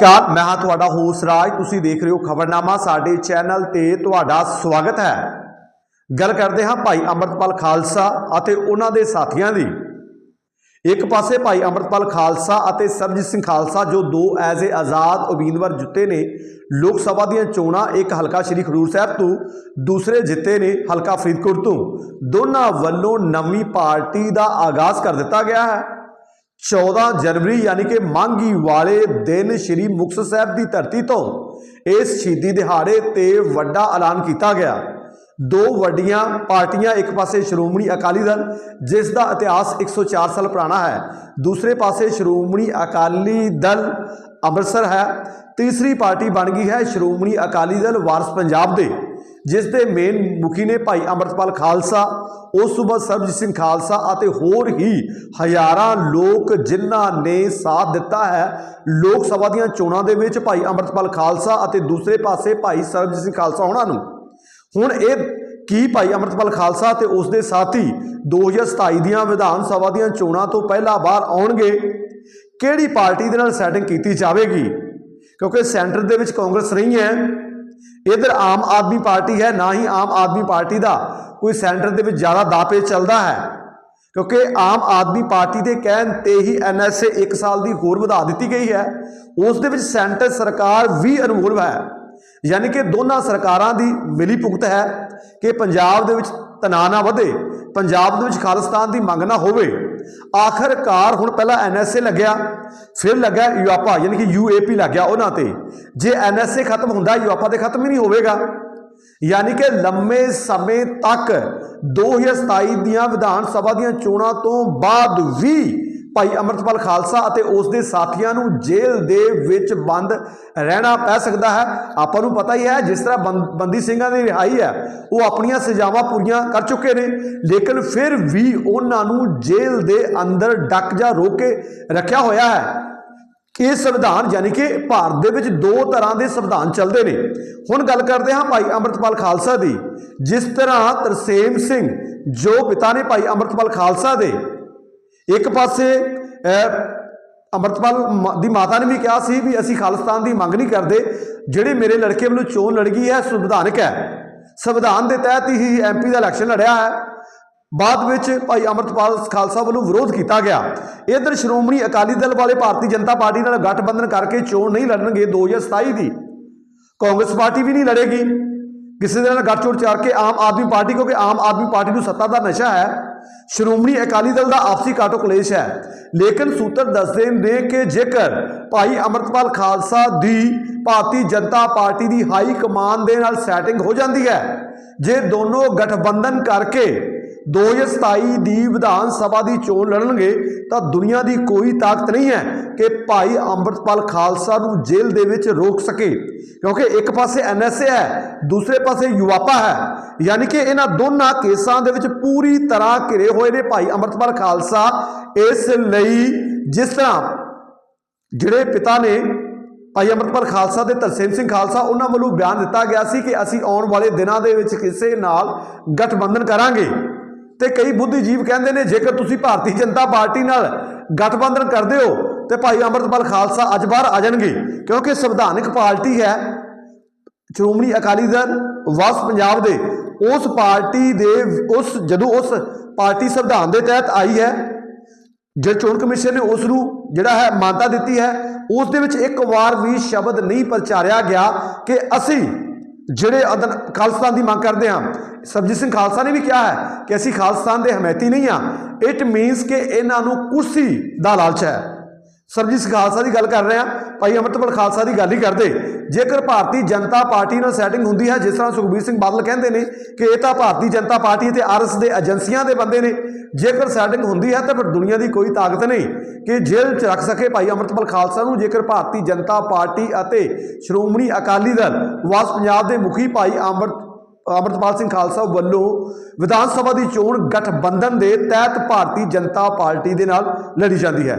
ਅਕਾਲ ਮੈਂ ਹਾਂ ਤੁਹਾਡਾ ਹੋਸ ਰਾਜ। ਤੁਸੀਂ ਦੇਖ ਰਹੇ ਹੋ ਖਬਰਨਾਮਾ। ਸਾਡੇ ਚੈਨਲ ਤੇ ਤੁਹਾਡਾ ਸਵਾਗਤ ਹੈ। ਗੱਲ ਕਰਦੇ ਹਾਂ ਭਾਈ ਅੰਮ੍ਰਿਤਪਾਲ ਖਾਲਸਾ ਅਤੇ ਉਹਨਾਂ ਦੇ ਸਾਥੀਆਂ ਦੀ। ਇੱਕ ਪਾਸੇ ਭਾਈ ਅੰਮ੍ਰਿਤਪਾਲ ਖਾਲਸਾ ਅਤੇ ਸਰਬਜੀਤ ਸਿੰਘ ਖਾਲਸਾ, ਜੋ ਦੋ ਐਜ਼ ਏ ਆਜ਼ਾਦ ਉਮੀਦਵਾਰ ਜੁੱਤੇ ਨੇ ਲੋਕ ਸਭਾ ਦੀਆਂ ਚੋਣਾਂ, ਇੱਕ ਹਲਕਾ ਸ਼੍ਰੀ ਖਡੂਰ ਸਾਹਿਬ ਤੋਂ, ਦੂਸਰੇ ਜਿੱਤੇ ਨੇ ਹਲਕਾ ਫਰੀਦਕੋਟ ਤੋਂ। ਦੋਨਾਂ ਵੱਲੋਂ ਨਵੀਂ ਪਾਰਟੀ ਦਾ ਆਗਾਜ਼ ਕਰ ਦਿੱਤਾ ਗਿਆ ਹੈ। 14 ਜਨਵਰੀ ਯਾਨੀ ਕਿ ਮੰਗੀ ਵਾਲੇ ਦਿਨ ਸ੍ਰੀ ਮੁਕਤਸਰ ਸਾਹਿਬ ਦੀ ਧਰਤੀ ਤੋਂ ਇਸ ਸ਼ਹੀਦੀ ਦਿਹਾੜੇ ਤੇ ਵੱਡਾ ਐਲਾਨ ਕੀਤਾ ਗਿਆ। ਦੋ ਵੱਡੀਆਂ ਪਾਰਟੀਆਂ ਇੱਕ ਪਾਸੇ ਸ਼੍ਰੋਮਣੀ ਅਕਾਲੀ ਦਲ, ਜਿਸ ਦਾ ਇਤਿਹਾਸ 104 ਸਾਲ ਪੁਰਾਣਾ ਹੈ, ਦੂਸਰੇ ਪਾਸੇ ਸ਼੍ਰੋਮਣੀ ਅਕਾਲੀ ਦਲ ਅੰਮ੍ਰਿਤਸਰ ਹੈ, ਤੀਸਰੀ ਪਾਰਟੀ ਬਣ ਗਈ ਹੈ ਸ਼੍ਰੋਮਣੀ ਅਕਾਲੀ ਦਲ ਵਾਰਸ ਪੰਜਾਬ ਦੇ। ਜਿਸ ਦੇ ਮੇਨ ਮੁਖੀ ਨੇ ਭਾਈ ਅੰਮ੍ਰਿਤਪਾਲ ਖਾਲਸਾ, ਉਸ ਤੋਂ ਬਾਅਦ ਸਰਬਜੀਤ ਸਿੰਘ ਖਾਲਸਾ ਅਤੇ ਹੋਰ ਹੀ ਹਜ਼ਾਰਾਂ ਲੋਕ ਜਿਨ੍ਹਾਂ ਨੇ ਸਾਥ ਦਿੱਤਾ ਹੈ। ਲੋਕ ਸਭਾ ਦੀਆਂ ਚੋਣਾਂ ਦੇ ਵਿੱਚ ਭਾਈ ਅੰਮ੍ਰਿਤਪਾਲ ਖਾਲਸਾ ਅਤੇ ਦੂਸਰੇ ਪਾਸੇ ਭਾਈ ਸਰਬਜੀਤ ਸਿੰਘ ਖਾਲਸਾ ਉਹਨਾਂ ਨੂੰ। ਹੁਣ ਇਹ ਕੀ ਭਾਈ ਅੰਮ੍ਰਿਤਪਾਲ ਖਾਲਸਾ ਤੇ ਉਸ ਦੇ ਸਾਥੀ 2027 ਦੀਆਂ ਵਿਧਾਨ ਸਭਾ ਦੀਆਂ ਚੋਣਾਂ ਤੋਂ ਪਹਿਲਾਂ ਬਾਹਰ ਆਉਣਗੇ? ਕਿਹੜੀ ਪਾਰਟੀ ਦੇ ਨਾਲ ਸੈਟਿੰਗ ਕੀਤੀ ਜਾਵੇਗੀ? ਕਿਉਂਕਿ ਸੈਂਟਰ ਦੇ ਵਿੱਚ ਕਾਂਗਰਸ ਨਹੀਂ ਹੈ। ਇਧਰ ਆਮ ਆਦਮੀ ਪਾਰਟੀ ਹੈ, ਨਾ ਹੀ ਆਮ ਆਦਮੀ ਪਾਰਟੀ ਦਾ ਕੋਈ ਸੈਂਟਰ ਦੇ ਵਿੱਚ ਜ਼ਿਆਦਾ ਦਾਪੇ ਚੱਲਦਾ ਹੈ। ਕਿਉਂਕਿ ਆਮ ਆਦਮੀ ਪਾਰਟੀ ਦੇ ਕਹਿਣ ਤੇ ਹੀ ਐਨਐਸਏ 1 ਸਾਲ ਦੀ ਹੋਰ ਵਧਾ ਦਿੱਤੀ ਗਈ ਹੈ। ਉਸ ਦੇ ਵਿੱਚ ਸੈਂਟਰ ਸਰਕਾਰ ਵੀ ਇਨਵੋਲਵ ਹੈ। ਯਾਨੀ ਕਿ ਦੋਨਾਂ ਸਰਕਾਰਾਂ ਦੀ ਮਿਲੀ ਭੁਗਤ ਹੈ ਕਿ ਪੰਜਾਬ ਦੇ ਵਿੱਚ ਤਣਾਅ ਨਾ ਵਧੇ, ਪੰਜਾਬ ਦੇ ਵਿੱਚ ਖਾਲਿਸਤਾਨ ਦੀ ਮੰਗ ਨਾ ਹੋਵੇ। ਆਖਰਕਾਰ ਹੁਣ ਪਹਿਲਾਂ ਐਨਐਸਏ ਲੱਗਿਆ, ਫਿਰ ਲੱਗਾ ਯੂਆਪਾ, ਯਾਨੀ ਕਿ ਯੂਏਪੀ ਲੱਗਿਆ ਉਹਨਾਂ ਤੇ। ਜੇ ਐਨਐਸਏ ਖਤਮ ਹੁੰਦਾ, ਯੂਆਪਾ ਤੇ ਖਤਮ ਹੀ ਨਹੀਂ ਹੋਵੇਗਾ। ਯਾਨੀ ਕਿ ਲੰਮੇ ਸਮੇਂ ਤੱਕ 2027 ਦੀਆਂ ਵਿਧਾਨ ਸਭਾ ਦੀਆਂ ਚੋਣਾਂ ਤੋਂ ਬਾਅਦ ਵੀ ਭਾਈ ਅਮਰਤਪਾਲ ਖਾਲਸਾ ਅਤੇ ਉਸ ਦੇ ਸਾਥੀਆਂ ਨੂੰ ਜੇਲ੍ਹ ਦੇ ਵਿੱਚ ਬੰਦ ਰਹਿਣਾ ਪੈ ਸਕਦਾ ਹੈ। ਆਪਾਂ ਨੂੰ ਪਤਾ ਹੀ ਹੈ, ਜਿਸ ਤਰ੍ਹਾਂ ਬੰਦ- ਬੰਦੀ ਸਿੰਘਾਂ ਦੀ ਰਿਹਾਈ ਹੈ, ਉਹ ਆਪਣੀਆਂ ਸਜ਼ਾਵਾਂ ਪੂਰੀਆਂ ਕਰ ਚੁੱਕੇ ਨੇ। ਲੇਕਿਨ ਫਿਰ ਵੀ ਉਹਨਾਂ ਨੂੰ ਜੇਲ੍ਹ ਦੇ ਅੰਦਰ ਡੱਕ ਜਾਂ ਰੋਕ ਕੇ ਰੱਖਿਆ ਹੋਇਆ ਹੈ। ਇਹ ਸੰਵਿਧਾਨ ਯਾਨੀ ਕਿ ਭਾਰਤ ਦੇ ਵਿੱਚ ਦੋ ਤਰ੍ਹਾਂ ਦੇ ਸੰਵਿਧਾਨ ਚੱਲਦੇ ਨੇ। ਹੁਣ ਗੱਲ ਕਰਦੇ ਹਾਂ ਭਾਈ ਅੰਮ੍ਰਿਤਪਾਲ ਖਾਲਸਾ ਦੀ, ਜਿਸ ਤਰ੍ਹਾਂ ਤਰਸੇਮ ਸਿੰਘ, ਜੋ ਪਿਤਾ ਨੇ ਭਾਈ ਅੰਮ੍ਰਿਤਪਾਲ ਖਾਲਸਾ ਦੇ ਇੱਕ ਪਾਸੇ ਅਹ, ਅੰਮ੍ਰਿਤਪਾਲ ਮ- ਦੀ ਮਾਤਾ ਨੇ ਵੀ ਕਿਹਾ ਸੀ ਵੀ ਅਸੀਂ ਖਾਲਿਸਤਾਨ ਦੀ ਮੰਗ ਨਹੀਂ ਕਰਦੇ ਜਿਹੜੇ ਮੇਰੇ ਲੜਕੇ ਵੱਲੋਂ ਚੋਣ ਲੜ ਗਈ ਹੈ ਸੰਵਿਧਾਨਕ ਹੈ। ਸੰਵਿਧਾਨ ਦੇ ਤਹਿਤ ਹੀ ਐਮਪੀ ਦਾ ਇਲੈਕਸ਼ਨ ਲੜਿਆ ਹੈ। ਬਾਅਦ ਵਿੱਚ ਭਾਈ ਅਮਰਤਪਾਲ ਖਾਲਸਾ ਵੱਲੋਂ ਵਿਰੋਧ ਕੀਤਾ ਗਿਆ। ਇਧਰ ਸ਼੍ਰੋਮਣੀ ਅਕਾਲੀ ਦਲ ਵਾਲੇ ਭਾਰਤੀ ਜਨਤਾ ਪਾਰਟੀ ਨਾਲ ਗਠਬੰਧਨ ਕਰਕੇ ਚੋਣ ਨਹੀਂ ਲੜਨਗੇ 2027 ਦੀ। ਕਾਂਗਰਸ ਪਾਰਟੀ ਵੀ ਨਹੀਂ ਲੜੇਗੀ। ਕਿਸੇ ਦੇ ਨਾਲ ਗੱਠਜੋੜ ਚਾਰ ਕੇ ਆਮ ਆਦਮੀ ਪਾਰਟੀ, ਕਿਉਂਕਿ ਆਮ ਆਦਮੀ ਪਾਰਟੀ ਨੂੰ ਸੱਤਾ ਦਾ ਨਸ਼ਾ ਹੈ, ਸ਼੍ਰੋਮਣੀ ਅਕਾਲੀ ਦਲ ਦਾ ਆਪਸੀ ਕਾਟੋ ਕਲੇਸ਼ ਹੈ। ਲੇਕਿਨ ਸੂਤਰ ਦੱਸਦੇ ਨੇ ਕਿ ਜੇਕਰ ਭਾਈ ਅਮਰਤਪਾਲ ਖਾਲਸਾ ਦੀ ਭਾਰਤੀ ਜਨਤਾ ਪਾਰਟੀ ਦੀ ਹਾਈ ਕਮਾਨ ਦੇ ਨਾਲ ਸੈਟਿੰਗ ਹੋ ਜਾਂਦੀ ਹੈ, ਜੇ ਦੋਨੋਂ ਗਠਬੰਧਨ ਕਰਕੇ 2027 ਦੀ ਵਿਧਾਨ ਸਭਾ ਦੀ ਚੋਣ ਲੜਨਗੇ ਤਾਂ ਦੁਨੀਆ ਦੀ ਕੋਈ ਤਾਕਤ ਨਹੀਂ ਹੈ ਕਿ ਭਾਈ ਅੰਮ੍ਰਿਤਪਾਲ ਖਾਲਸਾ ਨੂੰ ਜੇਲ੍ਹ ਦੇ ਵਿੱਚ ਰੋਕ ਸਕੇ। ਕਿਉਂਕਿ ਇੱਕ ਪਾਸੇ ਐਨਐਸਏ ਹੈ, ਦੂਸਰੇ ਪਾਸੇ ਯੂਆਪਾ ਹੈ। ਯਾਨੀ ਕਿ ਇਹਨਾਂ ਦੋਨਾਂ ਕੇਸਾਂ ਦੇ ਵਿੱਚ ਪੂਰੀ ਤਰ੍ਹਾਂ ਘਿਰੇ ਹੋਏ ਨੇ ਭਾਈ ਅੰਮ੍ਰਿਤਪਾਲ ਖਾਲਸਾ। ਇਸ ਲਈ ਜਿਸ ਤਰ੍ਹਾਂ ਜਿਹੜੇ ਪਿਤਾ ਨੇ ਭਾਈ ਅੰਮ੍ਰਿਤਪਾਲ ਖਾਲਸਾ ਤੇ ਤਰਸੇਮ ਸਿੰਘ ਖਾਲਸਾ, ਉਹਨਾਂ ਵੱਲੋਂ ਬਿਆਨ ਦਿੱਤਾ ਗਿਆ ਸੀ ਕਿ ਅਸੀਂ ਆਉਣ ਵਾਲੇ ਦਿਨਾਂ ਦੇ ਵਿੱਚ ਕਿਸੇ ਨਾਲ ਗਠਬੰਧਨ ਕਰਾਂਗੇ। ਤੇ ਕਈ ਬੁੱਧੀਜੀਵ ਕਹਿੰਦੇ ਨੇ, ਜੇਕਰ ਤੁਸੀਂ ਭਾਰਤੀ ਜਨਤਾ ਪਾਰਟੀ ਨਾਲ ਗਠਬੰਧਨ ਕਰਦੇ ਹੋ, ਤੇ ਭਾਈ ਅਮਰਪਾਲ ਖਾਲਸਾ ਅੱਜ ਬਾਹਰ ਆ ਜਾਣਗੇ, ਕਿਉਂਕਿ ਸੰਵਿਧਾਨਕ ਪਾਰਟੀ ਹੈ। ਸ਼੍ਰੋਮਣੀ ਅਕਾਲੀ ਦਲ ਵਸ ਪੰਜਾਬ ਦੇ, ਉਸ ਪਾਰਟੀ ਦੇ, ਉਸ ਜਦੋਂ ਉਸ ਪਾਰਟੀ ਸੰਵਿਧਾਨ ਦੇ ਤਹਿਤ ਆਈ ਹੈ ਜੇ ਚੋਣ ਕਮਿਸ਼ਨ ਨੇ ਉਸ ਨੂੰ ਜਿਹੜਾ ਹੈ ਮਾਨਤਾ ਦਿੱਤੀ ਹੈ, ਉਸ ਦੇ ਵਿੱਚ ਇੱਕ ਵਾਰ ਵੀ ਸ਼ਬਦ ਨਹੀਂ ਪ੍ਰਚਾਰਿਆ ਗਿਆ ਕਿ ਅਸੀਂ ਜਿਹੜੇ ਅਦਨ ਖਾਲਸਤਾਨ ਦੀ ਮੰਗ ਕਰਦੇ ਹਾਂ, ਸਰਬਜੀਤ ਸਿੰਘ ਖਾਲਸਾ ਨੇ ਵੀ ਕਿਹਾ ਹੈ ਕਿ ਅਸੀਂ ਖਾਲਸਤਾਨ ਦੇ ਹਮਾਇਤੀ ਨਹੀਂ ਹਾਂ। ਇਟ ਮੀਨਸ ਕਿ ਇਹਨਾਂ ਨੂੰ ਕੁਰਸੀ ਦਾ ਲਾਲਚ ਹੈ। ਸਰਬਜੀਤ ਸਿੰਘ ਖਾਲਸਾ ਦੀ ਗੱਲ ਕਰ ਰਹੇ ਹਾਂ। ਭਾਈ ਅਮਰਤਪਾਲ ਖਾਲਸਾ ਦੀ ਗੱਲ ਹੀ ਕਰਦੇ। ਜੇਕਰ ਭਾਰਤੀ ਜਨਤਾ ਪਾਰਟੀ ਨਾਲ ਸੈਟਿੰਗ ਹੁੰਦੀ ਹੈ, ਜਿਸ ਤਰ੍ਹਾਂ ਸੁਖਬੀਰ ਸਿੰਘ ਬਾਦਲ ਕਹਿੰਦੇ ਨੇ ਕਿ ਇਹ ਤਾਂ ਭਾਰਤੀ ਜਨਤਾ ਪਾਰਟੀ ਤੇ ਆਰਐਸ ਦੇ ਏਜੰਸੀਆਂ ਦੇ ਬੰਦੇ ਨੇ, ਜੇਕਰ ਸੈਟਿੰਗ ਹੁੰਦੀ ਹੈ ਤਾਂ ਫਿਰ ਦੁਨੀਆ ਦੀ ਕੋਈ ਤਾਕਤ ਨਹੀਂ ਕਿ ਜੇਲ੍ਹ 'ਚ ਰੱਖ ਸਕੇ ਭਾਈ ਅਮਰਤਪਾਲ ਖਾਲਸਾ ਨੂੰ। ਜੇਕਰ ਭਾਰਤੀ ਜਨਤਾ ਪਾਰਟੀ ਅਤੇ ਸ਼੍ਰੋਮਣੀ ਅਕਾਲੀ ਦਲ ਵਾਸ ਪੰਜਾਬ ਦੇ ਮੁਖੀ ਭਾਈ ਅਮਰਤ ਅਮਰਤਪਾਲ ਸਿੰਘ ਖਾਲਸਾ ਵੱਲੋਂ ਵਿਧਾਨ ਸਭਾ ਦੀ ਚੋਣ ਗਠਬੰਧਨ ਦੇ ਤਹਿਤ ਭਾਰਤੀ ਜਨਤਾ ਪਾਰਟੀ ਦੇ ਨਾਲ ਲੜੀ ਜਾਂਦੀ ਹੈ।